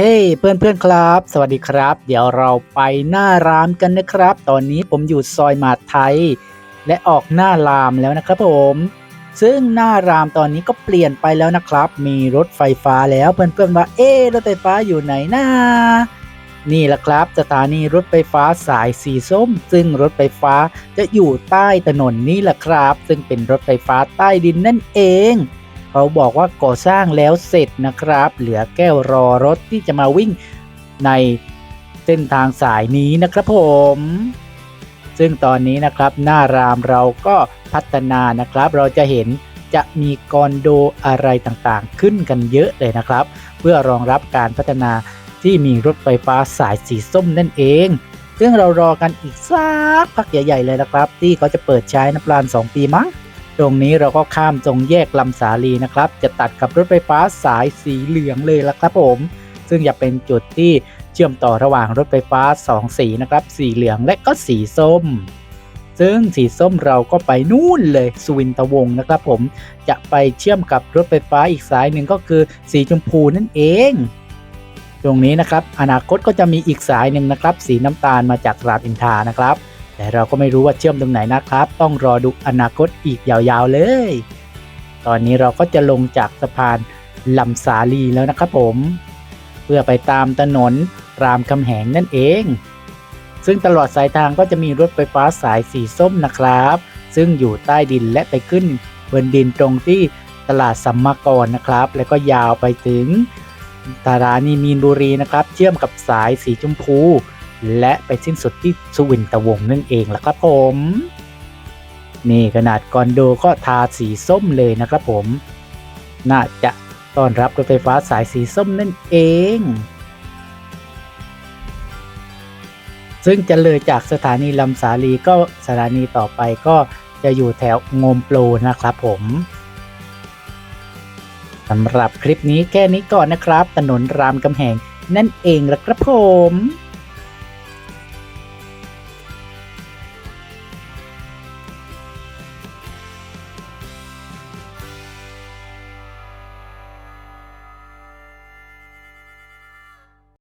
เฮ้เพื่อนเพื่อนๆครับ สวัสดีครับ เดี๋ยวเราไปหน้ารามกันนะครับ ตอนนี้ผมอยู่ซอยหมาไทย และออกหน้ารามแล้วนะครับผม ซึ่งหน้ารามตอนนี้ก็เปลี่ยนไปแล้วนะครับ มีรถไฟฟ้าแล้วเพื่อนๆว่าเอ๊รถไฟฟ้าอยู่ไหนนะนี่แหละครับ สถานีรถไฟฟ้าสายสีส้ม ซึ่งรถไฟฟ้าจะอยู่ใต้ถนนนี่แหละครับ ซึ่งเป็นรถไฟฟ้าใต้ดินนั่นเอง เขาบอกว่าก่อสร้างแล้วเสร็จนะครับ เหลือแก้วรอรถที่จะมาวิ่งในเส้นทางสายนี้นะครับผม ซึ่งตอนนี้นะครับหน้ารามเราก็พัฒนานะครับ เราจะเห็นจะมีกอนโดอะไรต่างๆ ขึ้นกันเยอะเลยนะครับ เพื่อรองรับการพัฒนาที่มีรถไฟฟ้าสายสีส้มนั่นเอง ซึ่งเรารอกันอีกสักพักใหญ่ ๆ เลยนะครับ ที่เขาจะเปิดใช้น้ำปลาน2 ปีมั้ง ตรงนี้เราก็ข้ามตรงแยกลำสาลีนะครับ จะตัดกับรถไฟฟ้าสายสีเหลืองเลยละครับผม ซึ่งจะเป็นจุดที่เชื่อมต่อระหว่างรถไฟฟ้า 2 สีนะครับ สีเหลืองและก็สีส้ม ซึ่งสีส้มเราก็ไปนู่นเลยสุวินทวงศ์นะครับผม จะไปเชื่อมกับรถไฟฟ้าอีกสายหนึ่งก็คือสีชมพูนั่นเอง ตรงนี้นะครับ อนาคตก็จะมีอีกสายหนึ่งนะครับ สีน้ำตาลมาจากรามอินทานะครับ แต่เราก็ไม่รู้ว่าเชื่อมตรงไหนนะครับ ต้องรอดูอนาคตอีกยาวๆเลย ตอนนี้เราก็จะลงจากสะพานลำสาลีแล้วนะครับผม เพื่อไปตามถนนรามคำแหงนั่นเอง ซึ่งตลอดสายทางก็จะมีรถไฟฟ้าสายสีส้มนะครับ ซึ่งอยู่ใต้ดินและไปขึ้นบนดินตรงที่ตลาดสัมมากรนะครับ แล้วก็ยาวไปถึงสถานีมีนบุรีนะครับ เชื่อมกับสายสีชมพู และไปสิ้นสุดที่สุวินทวงนั่นเองล่ะครับผม นี่ขนาดกอนโดก็ทาสีส้มเลยนะครับผม น่าจะต้อนรับรถไฟฟ้าสายสีส้มนั่นเอง ซึ่งจะเลยจากสถานีลำสาลีก็สถานีต่อไปก็จะอยู่แถวงมโปรนะครับผมสำหรับคลิปนี้แค่นี้ก่อนนะครับ ถนนรามกำแหงนั่นเองละครับผม